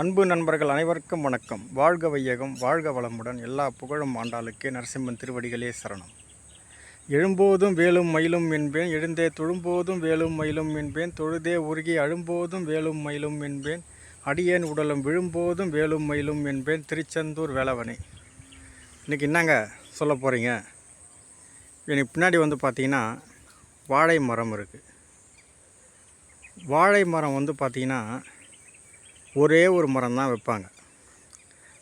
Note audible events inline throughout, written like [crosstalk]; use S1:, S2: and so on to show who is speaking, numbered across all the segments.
S1: அன்பு நண்பர்கள் அனைவருக்கும் வணக்கம். வாழ்க வையகம் வாழ்க வளமுடன் எல்லா புகழும் ஆண்டாளுக்கே நரசிம்மன் திருவடிகளே சரணம். எழும்போதும் வேலும் மயிலும் என்பேன் எழுந்தே தொழும்போதும் வேலும் மயிலும் என்பேன் தொழுதே உருகி அழும்போதும் வேலும் மயிலும் என்பேன் அடியேன் உடலும் விழும்போதும் வேலும் மயிலும் என்பேன் திருச்செந்தூர் வேலவனே இன்றைக்கி என்னங்க சொல்ல போகிறீங்க எனக்கு பின்னாடி வந்து பார்த்தீங்கன்னா வாழை மரம் இருக்குது வாழை மரம் வந்து பார்த்திங்கன்னா ஒரே ஒரு மரம் தான் வைப்பாங்க.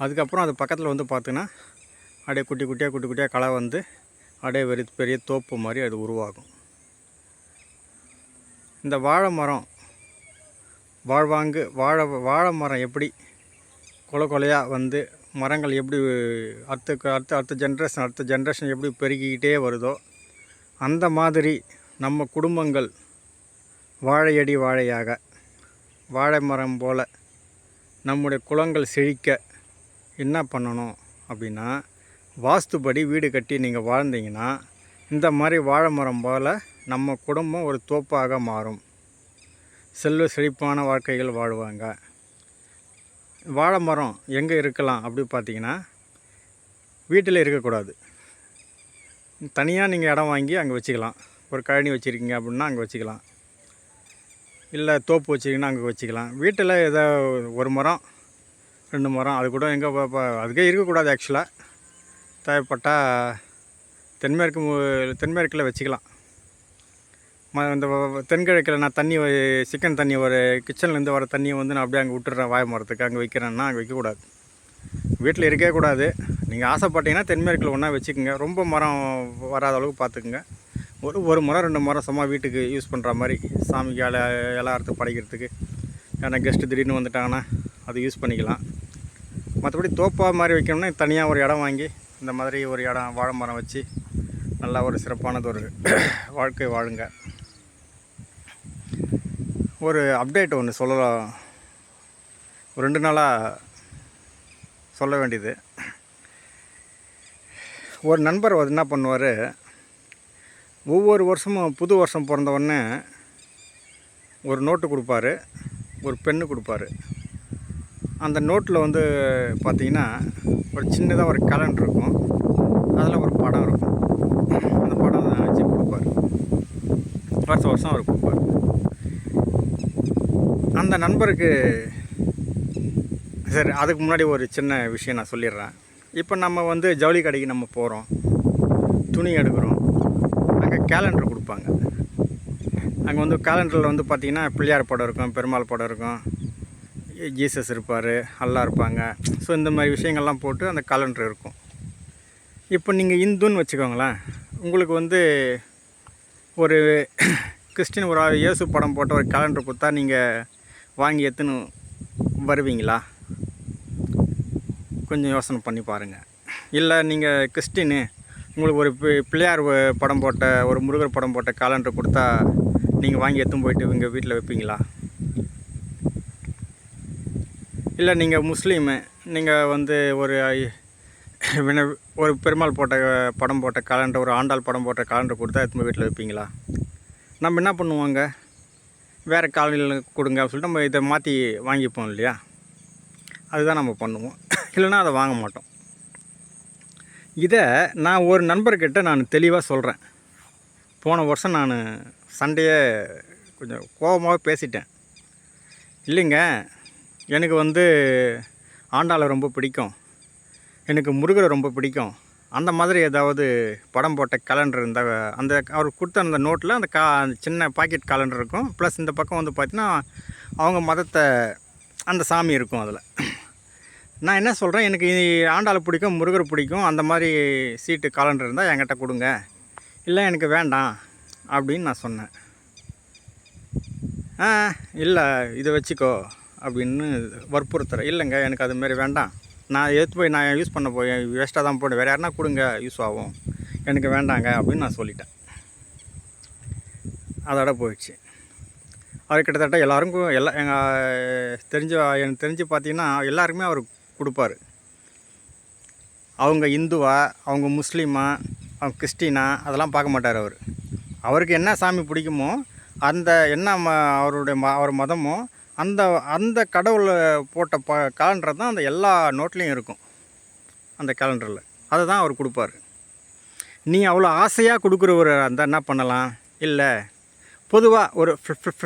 S1: அதுக்கப்புறம் அது பக்கத்தில் வந்து பார்த்தீங்கன்னா அப்படியே குட்டி குட்டியாக குட்டி குட்டியாக களை வந்து அப்படியே வெறி பெரிய தோப்பு மாதிரி அது உருவாகும். இந்த வாழை மரம் வாழ்வாங்கு வாழை வாழை மரம் எப்படி கொலை கொலையாக வந்து மரங்கள் எப்படி அடுத்த அடுத்த அடுத்த ஜென்ரேஷன் அடுத்த ஜென்ரேஷன் எப்படி பெருகிக்கிட்டே வருதோ அந்த மாதிரி நம்ம குடும்பங்கள் வாழையடி வாழையாக வாழை மரம் போல் நம்முடைய குளங்கள் செழிக்க என்ன பண்ணணும் அப்படின்னா வாஸ்துபடி வீடு கட்டி நீங்கள் வாழ்ந்தீங்கன்னா இந்த மாதிரி வாழை மரம் போல் நம்ம குடும்பம் ஒரு தோப்பாக மாறும். செல்வ செழிப்பான வாழ்க்கைகள் வாழ்வாங்க. வாழை மரம் எங்கே இருக்கலாம் அப்படி பார்த்தீங்கன்னா வீட்டில் இருக்கக்கூடாது. தனியாக நீங்கள் இடம் வாங்கி அங்கே வச்சுக்கலாம். ஒரு கழனி வச்சுருக்கீங்க அப்படின்னா அங்கே வச்சுக்கலாம். இல்லை தோப்பு வச்சிங்கன்னா அங்கே வச்சுக்கலாம். வீட்டில் ஏதோ ஒரு மரம் ரெண்டு மரம் அது கூட எங்கே அதுக்கே இருக்கக்கூடாது ஆக்சுவலாக தேவைப்பட்டால் தென்மேற்கு தென்மேற்கில் வச்சுக்கலாம். ம இந்த தென்கிழக்கில் நான் தண்ணி சிக்கன் தண்ணி ஒரு கிச்சன்லேருந்து வர தண்ணியை வந்து நான் அப்படியே அங்கே விட்டுறேன் வாய மரத்துக்கு அங்கே வைக்கிறேன்னா அங்கே வைக்கக்கூடாது. வீட்டில் இருக்கவே கூடாது. நீங்கள் ஆசைப்பட்டீங்கன்னா தென்மேற்கில் ஒன்றா வச்சுக்கோங்க. ரொம்ப மரம் வராத அளவுக்கு பார்த்துக்குங்க. ஒரு ஒரு முறை ரெண்டு முறை சும்மா வீட்டுக்கு யூஸ் பண்ணுற மாதிரி சாமிக்கு இலை இலை அறுத்து படைக்கிறதுக்கு ஏன்னா கெஸ்ட்டு திடீர்னு வந்துட்டாங்கன்னா அது யூஸ் பண்ணிக்கலாம். மற்றபடி தோப்பா மாதிரி வைக்கணும்னா தனியாக ஒரு இடம் வாங்கி இந்த மாதிரி ஒரு இடம் வாழை மரம் வச்சு நல்லா ஒரு சிறப்பானது ஒரு [coughs] வாழ்க்கை வாழுங்க. ஒரு அப்டேட் ஒன்று சொல்லலாம். ஒரு ரெண்டு நாளாக சொல்ல வேண்டியது. ஒரு நண்பர் என்ன பண்ணுவார் ஒவ்வொரு வருஷமும் புது வருஷம் பிறந்த உடனே ஒரு நோட்டு கொடுப்பாரு ஒரு பெண்ணு கொடுப்பாரு. அந்த நோட்டில் வந்து பார்த்தீங்கன்னா ஒரு சின்னதாக ஒரு கேலண்டர் இருக்கும். அதில் ஒரு படம் இருக்கும். அந்த படம் வச்சு கொடுப்பாரு. வருஷம் வருஷம் அவர் கொடுப்பாரு. அந்த நண்பருக்கு சரி அதுக்கு முன்னாடி ஒரு சின்ன விஷயம் நான் சொல்லிடுறேன். இப்போ நம்ம வந்து ஜவுளி கடைக்கு நம்ம போகிறோம் துணி எடுக்கிறோம். அங்கே கேலண்டர் கொடுப்பாங்க. அங்கே வந்து கேலண்டரில் வந்து பார்த்திங்கன்னா பிள்ளையார் படம் இருக்கும் பெருமாள் படம் இருக்கும். ஜீசஸ் இருப்பார் அல்லா இருப்பாங்க. ஸோ இந்த மாதிரி விஷயங்கள்லாம் போட்டு அந்த கேலண்டர் இருக்கும். இப்போ நீங்கள் இந்துன்னு வச்சுக்கோங்களேன் உங்களுக்கு வந்து ஒரு கிறிஸ்டின் ஒரு இயேசு படம் போட்ட ஒரு கேலண்டர் கொடுத்தா நீங்கள் வாங்கி எடுத்துன்னு வருவீங்களா? கொஞ்சம் யோசனை பண்ணி பாருங்கள் இல்லை நீங்கள் கிறிஸ்டின்னு உங்களுக்கு ஒரு பி- பிள்ளையார் படம் போட்ட ஒரு முருகர் படம் போட்ட காலண்டர் கொடுத்தா நீங்கள் வாங்கி எடுத்துன்னு போயிட்டு இங்கே வீட்டில் வைப்பீங்களா? இல்லை நீங்கள் முஸ்லீமு நீங்கள் வந்து ஒரு ஒரு பெருமாள் போட்ட படம் போட்ட காலண்டர் ஒரு ஆண்டாள் படம் போட்ட காலண்டர் கொடுத்தா எடுத்துன்னு வீட்டில் வைப்பீங்களா? நம்ம என்ன பண்ணுவோங்க வேறு காலனியில் கொடுங்க அப்படின்னு சொல்லிட்டு நம்ம இதை மாற்றி வாங்கிப்போம் இல்லையா? அதுதான் நம்ம பண்ணுவோம். இல்லைன்னா அதை வாங்க மாட்டோம். இதை நான் ஒரு நண்பர்கிட்ட நான் தெளிவாக சொல்கிறேன் போன வருஷம் நான் சண்டையை கொஞ்சம் கோபமாக பேசிட்டேன். இல்லைங்க எனக்கு வந்து ஆண்டாளை ரொம்ப பிடிக்கும். எனக்கு முருகரை ரொம்ப பிடிக்கும். அந்த மாதிரி ஏதாவது படம் போட்ட கேலண்டர் இருந்தால் அந்த அவர் கொடுத்த அந்த நோட்டில் அந்த கா அந்த சின்ன பாக்கெட் கேலண்டர் இருக்கும். ப்ளஸ் இந்த பக்கம் வந்து பார்த்தீங்கன்னா அவங்க மதத்தை அந்த சாமி இருக்கும் அதில். நான் என்ன சொல்கிறேன் எனக்கு ஆண்டாள் ஆண்டாளை பிடிக்கும் முருகர் பிடிக்கும். அந்த மாதிரி சீட்டு காலண்டர் இருந்தால் என்கிட்ட கொடுங்க. இல்லை எனக்கு வேண்டாம் அப்படின்னு நான் சொன்னேன். ஆ இல்லை இதை வச்சுக்கோ அப்படின்னு வற்புறுத்துறேன் இல்லைங்க எனக்கு அதுமாரி வேண்டாம். நான் எடுத்து போய் நான் யூஸ் பண்ண போய் வேஸ்ட்டாக தான் போடுவேன். வேறு யாருனா கொடுங்க யூஸ் ஆகும். எனக்கு வேண்டாங்க அப்படின்னு நான் சொல்லிட்டேன். அதோட போயிடுச்சு. அவர் கிட்டத்தட்ட எல்லாருக்கும் எல்லா எங்கள் தெரிஞ்ச எனக்கு தெரிஞ்சு பார்த்தீங்கன்னா எல்லாருக்குமே அவர் கொடுப்பாரு. அவங்க இந்துவா அவங்க முஸ்லீமா அவங்க கிறிஸ்டினா அதெல்லாம் பார்க்க மாட்டார் அவர். அவருக்கு என்ன சாமி பிடிக்குமோ அந்த என்ன ம அவருடைய ம அவர் மதமோ அந்த அந்த கடவுளை போட்ட ப கேலண்டர் தான் அந்த எல்லா நோட்லேயும் இருக்கும். அந்த கேலண்டரில் அதை தான் அவர் கொடுப்பார். நீ அவ்வளோ ஆசையாக கொடுக்குறவர் அந்த என்ன பண்ணலாம்? இல்லை பொதுவாக ஒரு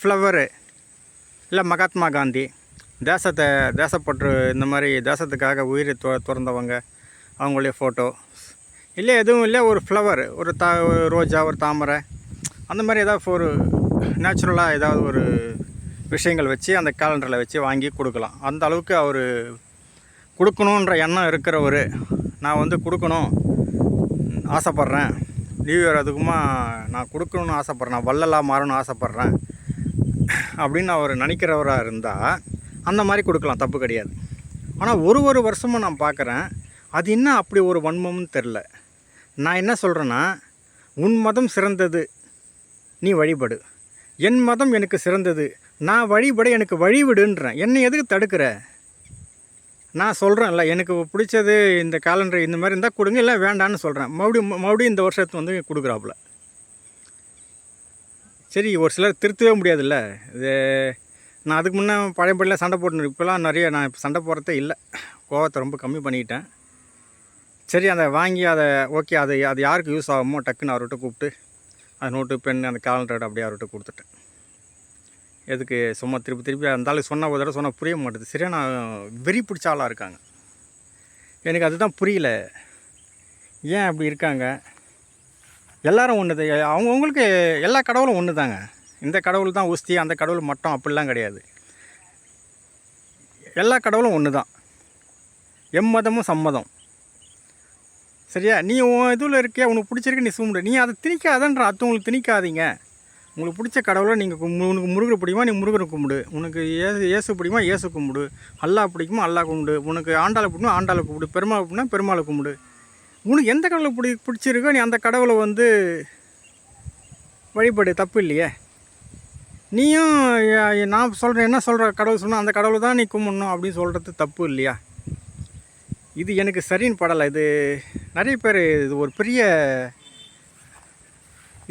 S1: ஃப்ளவரு இல்லை மகாத்மா காந்தி தேசத்தை தேசப்பற்று இந்த மாதிரி தேசத்துக்காக உயிரை து துறந்தவங்க அவங்களுடைய ஃபோட்டோ இல்லை எதுவும் இல்லை ஒரு ஃப்ளவர் ஒரு தா ஒரு ரோஜா ஒரு தாமரை அந்த மாதிரி ஏதாவது ஒரு நேச்சுரலாக ஏதாவது ஒரு விஷயங்கள் வச்சு அந்த கேலண்டரில் வச்சு வாங்கி கொடுக்கலாம். அந்த அளவுக்கு அவர் கொடுக்கணுன்ற எண்ணம் இருக்கிறவர். நான் வந்து கொடுக்கணும் ஆசைப்பட்றேன். நியூ இயர் அதுக்குமா நான் கொடுக்கணும்னு ஆசைப்பட்றேன். வள்ளலாக மாறணும்னு ஆசைப்பட்றேன். அப்படின்னு அவர் நினைக்கிறவராக இருந்தால் அந்த மாதிரி கொடுக்கலாம் தப்பு கிடையாது. ஆனால் ஒரு ஒரு வருஷமும் நான் பார்க்குறேன். அது என்ன அப்படி ஒரு வன்மம்னு தெரில நான் என்ன சொல்கிறேன்னா உன் மதம் சிறந்தது நீ வழிபடு. என் மதம் எனக்கு சிறந்தது நான் வழிபட எனக்கு வழிவிடுன்றேன். என்னை எதுக்கு தடுக்கிற? நான் சொல்கிறேன்ல எனக்கு பிடிச்சது இந்த கேலண்டர் இந்த மாதிரி இருந்தால் கொடுங்க இல்லை வேண்டான்னு சொல்கிறேன் மறுபடியும் மறுபடியும் இந்த வருஷத்து வந்து கொடுக்குறாப்புல. சரி ஒரு சிலர் திருத்தவே முடியாதுல்ல. இது நான் அதுக்கு முன்னே பழையபடியில் சண்டை போட்டு இப்போலாம் நிறைய நான் இப்போ சண்டை போடுறதே இல்லை. கோவத்தை ரொம்ப கம்மி பண்ணிக்கிட்டேன் சரி அதை வாங்கி அதை ஓகே அது அது யாருக்கு யூஸ் ஆகுமோ டக்குன்னு அவர்கிட்ட கூப்பிட்டு அந்த நோட்டு பென் அந்த கேலண்டர் அப்படியே அவர்கிட்ட கொடுத்துட்டேன். எதுக்கு சும்மா திருப்பி திருப்பி அந்த ஆளு சொன்ன ஒரு தடவை சொன்னால் புரிய மாட்டேது. சரியா நான் வெறி பிடிச்ச ஆளாக இருக்காங்க. எனக்கு அதுதான் புரியல. ஏன் அப்படி இருக்காங்க? எல்லோரும் ஒன்று அவங்கவுங்களுக்கு எல்லா கடவுளும் ஒன்று தாங்க இந்த கடவுள் தான் உஸ்தி அந்த கடவுள் மட்டும் அப்படிலாம் கிடையாது. எல்லா கடவுளும் ஒன்று தான். எம்மதமும் சம்மதம் சரியா? நீ உன் இதில் இருக்கியா? உனக்கு பிடிச்சிருக்கு நீ சும்பிடு நீ அதை திணிக்காதன்ற அத்தவங்களுக்கு திணிக்காதீங்க. உங்களுக்கு பிடிச்ச கடவுளை நீங்கள் உனக்கு முருகர் பிடிக்குமா? நீ முருகரை கும்பிடு. உனக்கு ஏசு ஏசு பிடிக்குமா? ஏசு கும்பிடு. அல்லா பிடிக்குமா? அல்லா கும்பிடு. உனக்கு ஆண்டாளை பிடிக்குமா? ஆண்டாளை கும்பிடு. பெருமாளை பிடினா பெருமாளை கும்பிடு. உனக்கு எந்த கடவுளை பிடி பிடிச்சிருக்கோ நீ அந்த கடவுளை வந்து வழிபடு. தப்பு இல்லையே? நீயும் நான் சொல்கிறேன் என்ன சொல்கிற கடவுள் சொன்னால் அந்த கடவுளை தான் நீ கும்பிடணும் அப்படின்னு சொல்கிறது தப்பு இல்லையா? இது எனக்கு சரின்னு படலை. இது நிறைய பேர் இது ஒரு பெரிய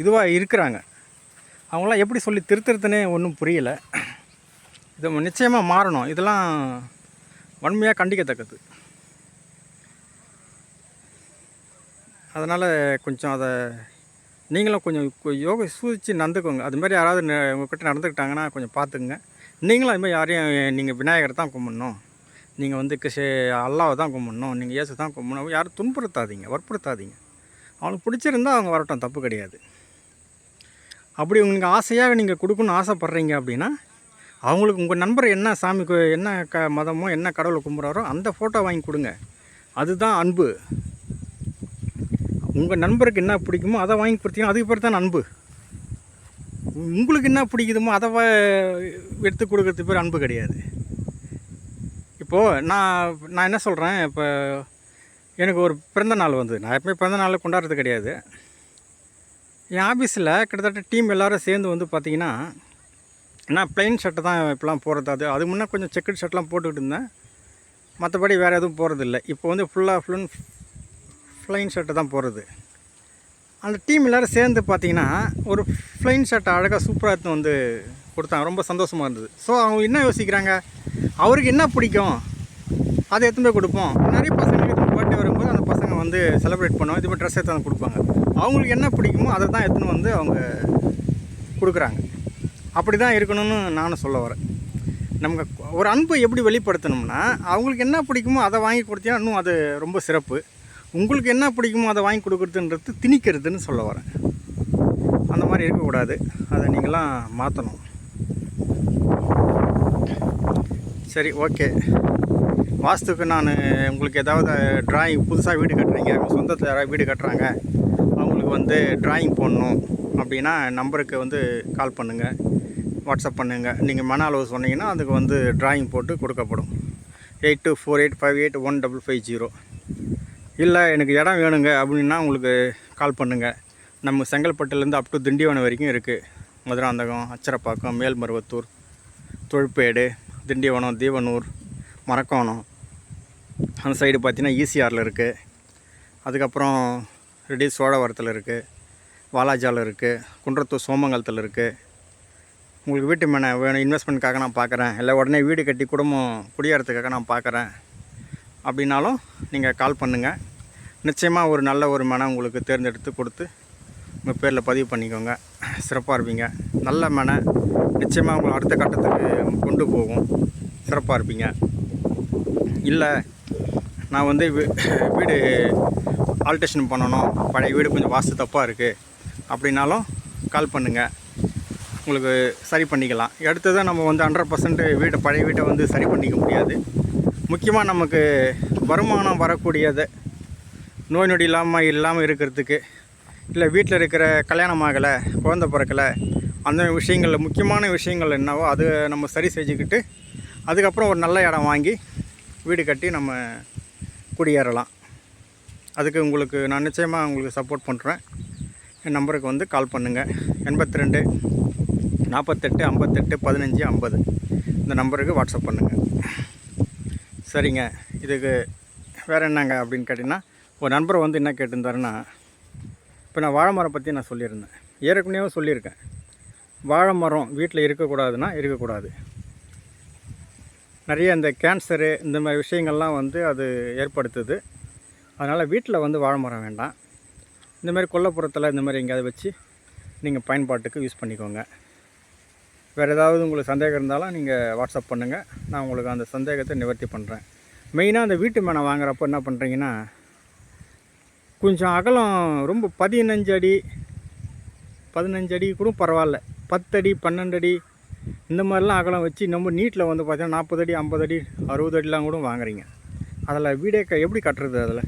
S1: இதுவாக இருக்கிறாங்க. அவங்களாம் எப்படி சொல்லி திருத்துறதுனே ஒன்றும் புரியல. இது நிச்சயமாக மாறணும். இதெல்லாம் வன்மையாக கண்டிக்கத்தக்கது. அதனால் கொஞ்சம் அதை நீங்களும் கொஞ்சம் யோகா சூழ்ச்சி நடந்துக்கோங்க. அது மாதிரி யாராவது உங்கள்கிட்ட நடந்துக்கிட்டாங்கன்னா கொஞ்சம் பார்த்துக்குங்க. நீங்களும் அதுமாதிரி யாரையும் நீங்கள் விநாயகரை தான் கும்பிடணும். நீங்கள் வந்து கிஷே அல்லாவை தான் கும்பிடணும். நீங்கள் இயேசு தான் கும்பிடணும். யாரும் துன்புறுத்தாதீங்க வற்புறுத்தாதீங்க. அவங்களுக்கு பிடிச்சிருந்தா அவங்க வரட்டும் தப்பு கிடையாது. அப்படி உங்களுக்கு ஆசையாக நீங்கள் கொடுக்கணும்னு ஆசைப்பட்றீங்க அப்படின்னா அவங்களுக்கு உங்கள் நண்பர் என்ன சாமிக்கு என்ன க மதமோ என்ன கடவுளை கும்பிட்றாரோ அந்த ஃபோட்டோ வாங்கி கொடுங்க. அதுதான் அன்பு. உங்கள் நண்பருக்கு என்ன பிடிக்குமோ அதை வாங்கி கொடுத்தீங்கன்னா அதுக்கு பேர் தான் அன்பு. உங்களுக்கு என்ன பிடிக்குதுமோ அதை எடுத்து கொடுக்கறது பேர் அன்பு கிடையாது. இப்போது நான் நான் என்ன சொல்கிறேன் இப்போ எனக்கு ஒரு பிறந்த நாள் வந்து நான் எப்பவுமே பிறந்த நாள் கொண்டாடுறது கிடையாது. என் ஆஃபீஸில் கிட்டத்தட்ட டீம் எல்லோரும் சேர்ந்து வந்து பார்த்தீங்கன்னா நான் ப்ளைன் ஷர்ட்டு தான் இப்போலாம் போடுறது. அது அது முன்னே கொஞ்சம் செக்கட் ஷர்ட்லாம் போட்டுக்கிட்டு இருந்தேன். மற்றபடி வேறு எதுவும் போகிறது இல்லை இப்போ வந்து ஃபுல்லாக ஃபுல் அண்ட் ஃப்ளைன் ஷர்ட்டு தான் போடுறது. அந்த டீம் எல்லோரும் சேர்ந்து பார்த்தீங்கன்னா ஒரு ஃப்ளைன் ஷர்ட்டை அழகாக சூப்பராக எடுத்து வந்து கொடுத்தாங்க. ரொம்ப சந்தோஷமாக இருந்தது. ஸோ அவங்க என்ன யோசிக்கிறாங்க? அவருக்கு என்ன பிடிக்கும்? அதை எடுத்துன்னு போய் கொடுப்போம். நிறைய பசங்களுக்கு பர்த்டே வரும்போது அந்த பசங்க வந்து செலிப்ரேட் பண்ணுவோம் இது மாதிரி ட்ரெஸ் எடுத்து வந்து கொடுப்பாங்க. அவங்களுக்கு என்ன பிடிக்குமோ அதை தான் எடுத்துன்னு வந்து அவங்க கொடுக்குறாங்க. அப்படி தான் இருக்கணும்னு நானும் சொல்ல வரேன். நமக்கு ஒரு அன்பை எப்படி வெளிப்படுத்தணும்னா அவங்களுக்கு என்ன பிடிக்குமோ அதை வாங்கி கொடுத்தீங்கன்னா இன்னும் அது ரொம்ப சிறப்பு. உங்களுக்கு என்ன பிடிக்குமோ அதை வாங்கி கொடுக்குறதுன்றது திணிக்கிறதுன்னு சொல்ல வரேன். அந்த மாதிரி இருக்கக்கூடாது. அதை நீங்களாம் மாற்றணும் சரி ஓகே. வாஸ்துக்கு நான் உங்களுக்கு ஏதாவது டிராயிங் புதுசாக வீடு கட்டுறீங்க சொந்தத்தில் யாராவது வீடு கட்டுறாங்க அவங்களுக்கு வந்து டிராயிங் போடணும் அப்படின்னா நம்பருக்கு வந்து கால் பண்ணுங்கள் வாட்ஸ்அப் பண்ணுங்கள் நீங்கள் மன அளவு சொன்னீங்கன்னா அதுக்கு வந்து டிராயிங் போட்டு கொடுக்கப்படும். Eight two four eight five eight one double five zero இல்லை எனக்கு இடம் வேணுங்க அப்படின்னா உங்களுக்கு கால் பண்ணுங்கள் நம்ம செங்கல்பட்டுலேருந்து அப் டு திண்டிவனம் வரைக்கும் இருக்குது மதுராந்தகம் அச்சரப்பாக்கம் மேல்மருவத்தூர் தொழுப்பேடு திண்டிவனம் தீவனூர் மரக்கோணம். அந்த சைடு பார்த்திங்கன்னா ஈசிஆரில் இருக்குது அதுக்கப்புறம் ரெடி சோழவரத்தில் இருக்குது வாலாஜாவில் இருக்குது குன்றத்தூர் சோமங்கலத்தில் இருக்குது உங்களுக்கு வீட்டு மேலே வேணும் இன்வெஸ்ட்மெண்ட்காக நான் பார்க்குறேன் இல்லை உடனே வீடு கட்டி குடும்பம் குடியேறதுக்காக நான் பார்க்குறேன் அப்படின்னாலும் நீங்கள் கால் பண்ணுங்கள் நிச்சயமாக ஒரு நல்ல ஒரு மனை உங்களுக்கு தேர்ந்தெடுத்து கொடுத்து உங்கள் பேரில் பதிவு பண்ணிக்கோங்க. சிறப்பாக இருப்பீங்க. நல்ல மனை நிச்சயமாக உங்களை அடுத்த கட்டத்துக்கு கொண்டு போகும். சிறப்பாக இருப்பீங்க. இல்லை நான் வந்து வீ- வீடு ஆல்ட்ரேஷன் பண்ணணும். பழைய வீடு கொஞ்சம் வாஸ்து தப்பாக இருக்குது அப்படின்னாலும் கால் பண்ணுங்கள் உங்களுக்கு சரி பண்ணிக்கலாம். அடுத்தது நம்ம வந்து ஹண்ட்ரட் பர்சன்ட் வீட்டை பழைய வீட்டை வந்து சரி பண்ணிக்க முடியாது. முக்கியமாக நமக்கு வருமானம் வரக்கூடியதை நோய் நொடி இல்லாமல் இல்லாமல் இருக்கிறதுக்கு இல்லை வீட்டில் இருக்கிற கல்யாணம் ஆகலை குழந்த பிறக்கலை அந்த விஷயங்களில் முக்கியமான விஷயங்கள் என்னவோ அது நம்ம சரி செஞ்சுக்கிட்டு அதுக்கப்புறம் ஒரு நல்ல இடம் வாங்கி வீடு கட்டி நம்ம குடியேறலாம். அதுக்கு உங்களுக்கு நான் நிச்சயமாக உங்களுக்கு சப்போர்ட் பண்ணுறேன் என் நம்பருக்கு வந்து கால் பண்ணுங்கள் எண்பத்தி ரெண்டு நாற்பத்தெட்டு ஐம்பத்தெட்டு பதினஞ்சு ஐம்பது. இந்த நம்பருக்கு வாட்ஸ்அப் பண்ணுங்கள் சரிங்க. இதுக்கு வேறு என்னங்க அப்படின்னு கேட்டிங்கன்னா ஒரு நண்பர் வந்து என்ன கேட்டிருந்தாருன்னா இப்போ நான் வாழை மரம் பற்றி நான் சொல்லியிருந்தேன். ஏற்கனவே சொல்லியிருக்கேன். வாழை மரம் வீட்டில் இருக்கக்கூடாதுன்னா இருக்கக்கூடாது. நிறைய இந்த கேன்சரு இந்த மாதிரி விஷயங்கள்லாம் வந்து அது ஏற்படுத்துது. அதனால் வீட்டில் வந்து வாழை மரம் வேண்டாம். இந்த மாதிரி கொல்லப்புறத்தில் இந்த மாதிரி எங்கேயாவது வச்சு நீங்கள் பயன்பாட்டுக்கு யூஸ் பண்ணிக்கோங்க. வேறு ஏதாவது உங்களுக்கு சந்தேகம் இருந்தாலும் நீங்கள் வாட்ஸ்அப் பண்ணுங்கள் நான் உங்களுக்கு அந்த சந்தேகத்தை நிவர்த்தி பண்ணுறேன் மெயினாக அந்த வீட்டு மேனை வாங்குறப்போ என்ன பண்ணுறீங்கன்னா கொஞ்சம் அகலம் ரொம்ப பதினஞ்சு அடி பதினஞ்சு அடி கூட பரவாயில்ல. பத்தடி பன்னெண்டு அடி இந்த மாதிரிலாம் அகலம் வச்சு நம்ம நீட்டில் வந்து பார்த்தீங்கன்னா நாற்பது அடி ஐம்பது அடி அறுபது அடிலாம் கூட வாங்குறீங்க. அதில் வீடே க எப்படி கட்டுறது அதில்?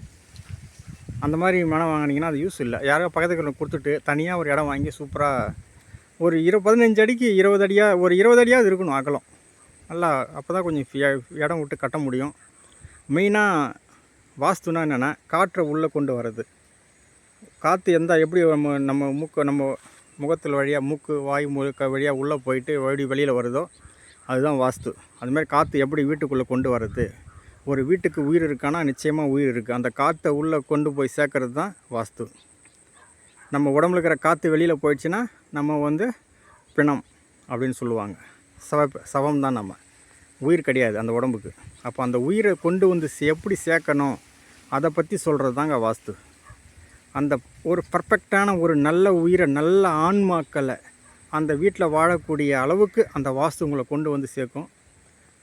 S1: அந்த மாதிரி மனம் வாங்குனீங்கன்னா அது யூஸ் இல்லை. யாரோ பக்கத்துக்கு கொடுத்துட்டு தனியாக ஒரு இடம் வாங்கி சூப்பராக ஒரு இரு பதினஞ்சு அடிக்கு இருபது அடியாக ஒரு இருபது அடியாவது இருக்கணும் அகலம். நல்லா அப்போ தான் கொஞ்சம் இடம் விட்டு கட்ட முடியும். மெயினாக வாஸ்துனா என்னென்னா காற்றை உள்ளே கொண்டு வர்றது. காற்று எந்த எப்படி நம்ம நம்ம மூக்கு நம்ம முகத்தில் வழியாக மூக்கு வாய் முழுக்க வழியாக உள்ளே போயிட்டு வழி வெளியில் வருதோ அதுதான் வாஸ்து. அதுமாதிரி காற்று எப்படி வீட்டுக்குள்ளே கொண்டு வர்றது? ஒரு வீட்டுக்கு உயிர் இருக்கானா? நிச்சயமாக உயிர் இருக்குது அந்த காற்றை உள்ளே கொண்டு போய் சேர்க்கறது தான் வாஸ்து. நம்ம உடம்புல இருக்கிற காற்று வெளியில் போயிடுச்சுன்னா நம்ம வந்து பிணம் அப்படின்னு சொல்லுவாங்க. சவ சவம் தான் நம்ம. உயிர் கிடையாது அந்த உடம்புக்கு. அப்போ அந்த உயிரை கொண்டு வந்து எப்படி சேர்க்கணும்? அதை பற்றி சொல்கிறது தாங்க வாஸ்து. அந்த ஒரு பர்ஃபெக்டான ஒரு நல்ல உயிரை நல்ல ஆன்மாக்களை அந்த வீட்டில் வாழக்கூடிய அளவுக்கு அந்த வாஸ்து உங்களை கொண்டு வந்து சேர்க்கும்.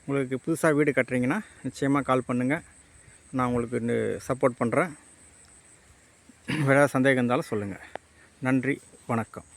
S1: உங்களுக்கு புதுசாக வீடு கட்டுறீங்கன்னா நிச்சயமாக கால் பண்ணுங்கள் நான் உங்களுக்கு சப்போர்ட் பண்ணுறேன் வேறு சந்தேகம் இருந்தாலும் சொல்லுங்கள் நன்றி வணக்கம்.